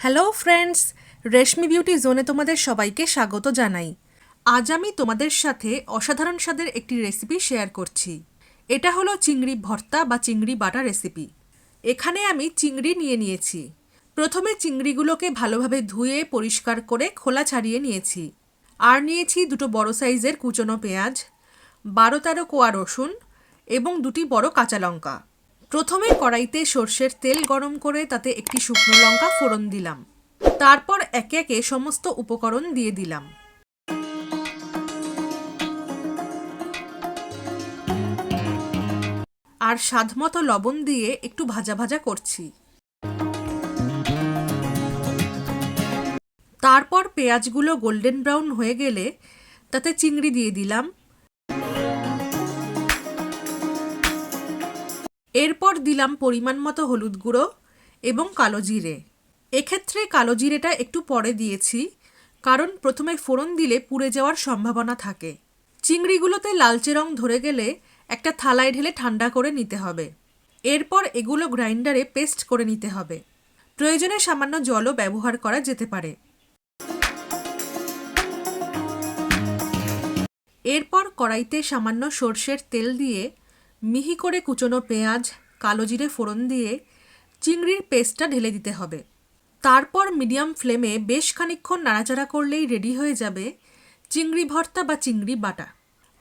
Hello friends রেশমি beauty জোনে তোমাদের সবাইকে স্বাগত জানাই। আজ আমি তোমাদের সাথে অসাধারণ স্বাদের একটি রেসিপি শেয়ার করছি। এটা হলো চিংড়ি ভর্তা বা চিংড়ি বাটা রেসিপি এখানে আমি চিংড়ি নিয়ে নিয়েছি। প্রথমে চিংড়িগুলোকে ভালোভাবে ধুয়ে, পরিষ্কার করে খোলা ছাড়িয়ে নিয়েছি। আর নিয়েছি দুটো বড় সাইজের কুচনো পেঁয়াজ, বারো তেরো কোয়া রসুন এবং দুটি বড় কাঁচা লঙ্কা। প্রথমে কড়াইতে সর্ষের তেল গরম করে তাতে একটি শুকনো লঙ্কা ফোড়ন দিলাম। তারপর একে একে সমস্ত উপকরণ দিয়ে দিলাম। আর স্বাদমতো লবণ দিয়ে একটু ভাজা ভাজা করছি। তারপর পেঁয়াজগুলো গোল্ডেন ব্রাউন হয়ে গেলে তাতে চিংড়ি দিয়ে দিলাম। এরপর দিলাম পরিমাণ মতো হলুদ গুঁড়ো এবং কালো জিরে। এক্ষেত্রে কালো জিরেটা একটু পরে দিয়েছি, কারণ প্রথমে ফোড়ন দিলে পুড়ে যাওয়ার সম্ভাবনা থাকে। চিংড়িগুলোতে লালচে রং ধরে গেলে একটা থালায় ঢেলে ঠান্ডা করে নিতে হবে। এরপর এগুলো গ্রাইন্ডারে পেস্ট করে নিতে হবে। প্রয়োজনে সামান্য জলও ব্যবহার করা যেতে পারে। এরপর কড়াইতে সামান্য সর্ষের তেল দিয়ে মিহি করে কুচনো পেঁয়াজ, কালো জিরে ফোড়ন দিয়ে চিংড়ির পেস্টটা ঢেলে দিতে হবে। তারপর মিডিয়াম ফ্লেমে বেশ খানিকক্ষণ নাড়াচাড়া করলেই রেডি হয়ে যাবে চিংড়ি ভর্তা বা চিংড়ি বাটা।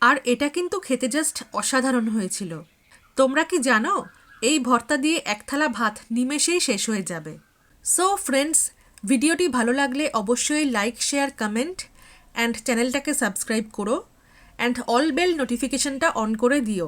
আর এটা কিন্তু খেতে জাস্ট অসাধারণ হয়েছিল। তোমরা কি জানো, এই ভর্তা দিয়ে এক থালা ভাত নিমেষেই শেষ হয়ে যাবে। সো ফ্রেন্ডস ভিডিওটি ভালো লাগলে অবশ্যই লাইক শেয়ার কমেন্ট অ্যান্ড চ্যানেলটাকে সাবস্ক্রাইব করো অ্যান্ড অল বেল নোটিফিকেশনটা অন করে দিও।